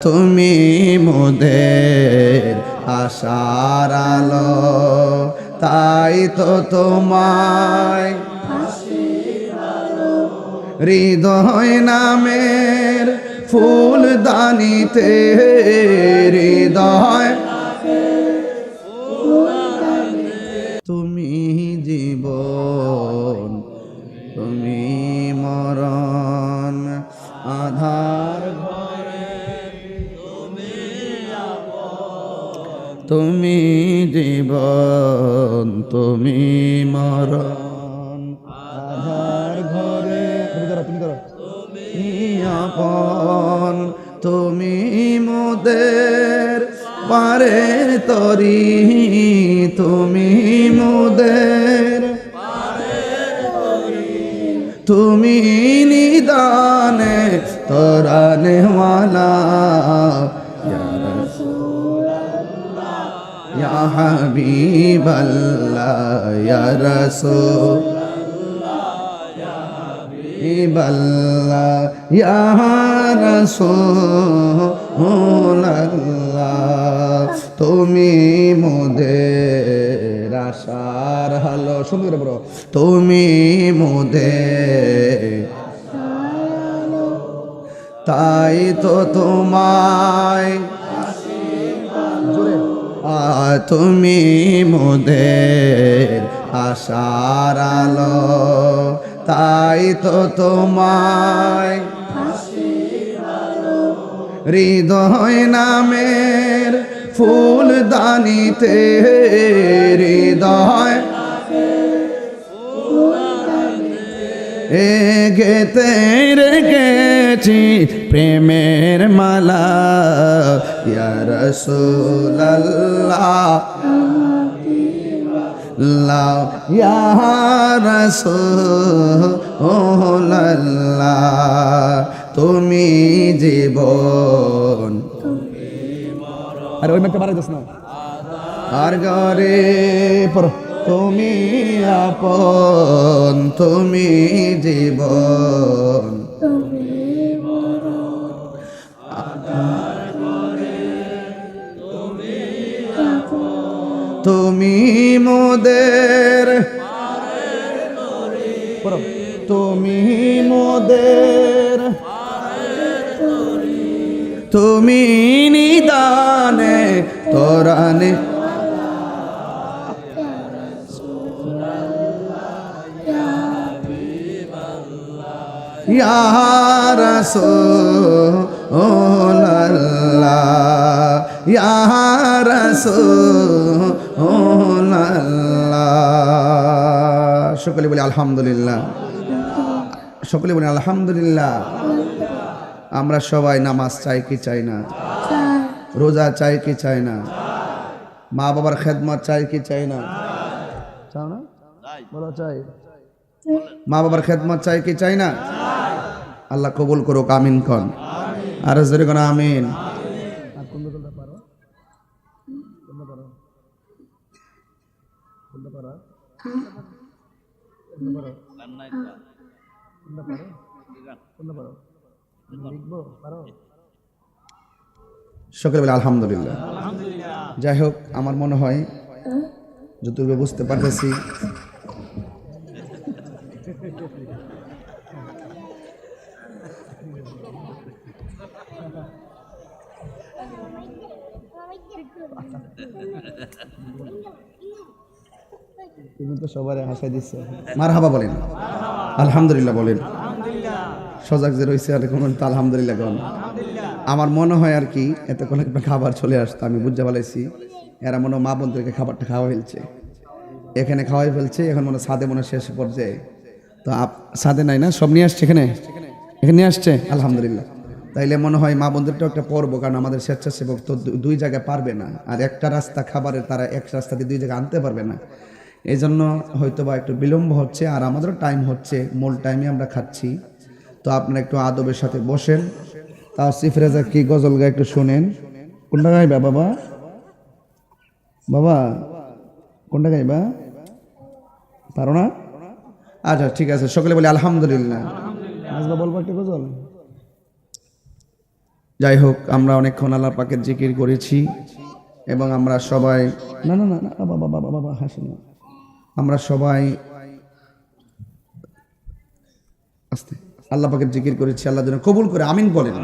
তুমি মোদের আশার আলো তাই তো তোমায় হৃদয় নামের ফুল দানিতে হৃদয় তুমি জীবন তুমি জীবন, তুমি মরণ। আধার ঘরে, তুমি আপন, তুমি মোদের পারের তরি, তুমি মোদের তুমি নিদানে তোরানে ওয়ালা ইয়া রাসূল তুমি মোদের আশার হালো সুন্দর বলো তুমি মোদের তাই তো তোমায় তুমি মোদের আশার আলো তাই তো তোমায় হৃদয় নামের ফুল দানিতে হৃদয় এ গেতে রেখেছি প্রেমের মালা। ইয়া রাসূলুল্লাহ। লাও ইয়া রাসূলুল্লাহ। তুমি জীবন। আরে ওই মেঘটা বাড়াই দিস না। আর গরে পর তুমি আপন তুমি জীবন। তুমি মোদের পড়ো তুমি মোদের তুমি নিদানে তোরানে ইয়া রাসূলুল্লাহ ইয়া রাসূলুল্লাহ সকলে বলি আলহামদুলিল্লাহ। সকলে বলি আলহামদুলিল্লাহ। আমরা সবাই নামাজ চাই কি চাই না? রোজা চাই কি চাই না? মা বাবার খেদমত চাই কি চাই না? চাও না? বলো, চাই। মা বাবার খেদমত চাই কি চাই না? আল্লাহ কবুল করুক, আমিন খন আর জোরে কোন, আমিন। আর কোন দোকানটা পারো কোনটা পারো কোনটা পারো কোনটা পারো কোনটা পারো কোনটা পারো লিখব পারো সকলে বলে আলহামদুলিল্লাহ। যাই হোক, আমার মনে হয়, যতটুকু বুঝতে পারতেছি সবারে হাসাই মার হাবা বলেন। আলহামদুলিল্লাহ বলেন। সজাগ যে রয়েছে আর কোনো আলহামদুলিল্লাহ কন। আমার মনে হয় আর কি, এতক্ষণ একটা খাবার চলে আসতো, আমি বুঝতে পারছি এরা মনে মা বোনদেরকে খাবারটা খাওয়া ফেলছে। এখানে খাওয়াই ফেলছে, এখন মনে সাদে মনে শেষ পর্যায়ে। তো সাদে নাই না? সব নিয়ে আসছে এখানে? এখানে আসছে? আলহামদুলিল্লাহ। তাইলে মনে হয় মা বোনদেরটাও একটা পর্ব, কারণ আমাদের স্বেচ্ছাসেবক তো দুই জায়গায় পারবে না। আর একটা রাস্তা খাবারের তারা এক রাস্তা দিয়ে দুই জায়গায় আনতে পারবে না। এই জন্য হয়তো বা একটু বিলম্ব হচ্ছে, আর আমাদেরও টাইম হচ্ছে, মূল টাইমে আমরা খাচ্ছি। তো আপনারা একটু আদবের সাথে বসেন। তাও সিফরেজা কি গজল গায়ে একটু শোনেন। কোনটা গাইবা বাবা? বাবা? কোনটা গাইবা? পারো না? আচ্ছা ঠিক আছে, সকলে বলি আলহামদুলিল্লাহ। নাজবা বলব একটা গজল? যাই হোক আমরা অনেকক্ষণ আল্লাহ পাকের জিকির করেছি এবং আমরা সবাই না না না না, বাবা বাবা বাবা, হাসি না। আমরা সবাই আস্তে। আল্লাহ পাকের জিকির করেছি, আল্লাহ যেন কবুল করে, আমিন বলেন।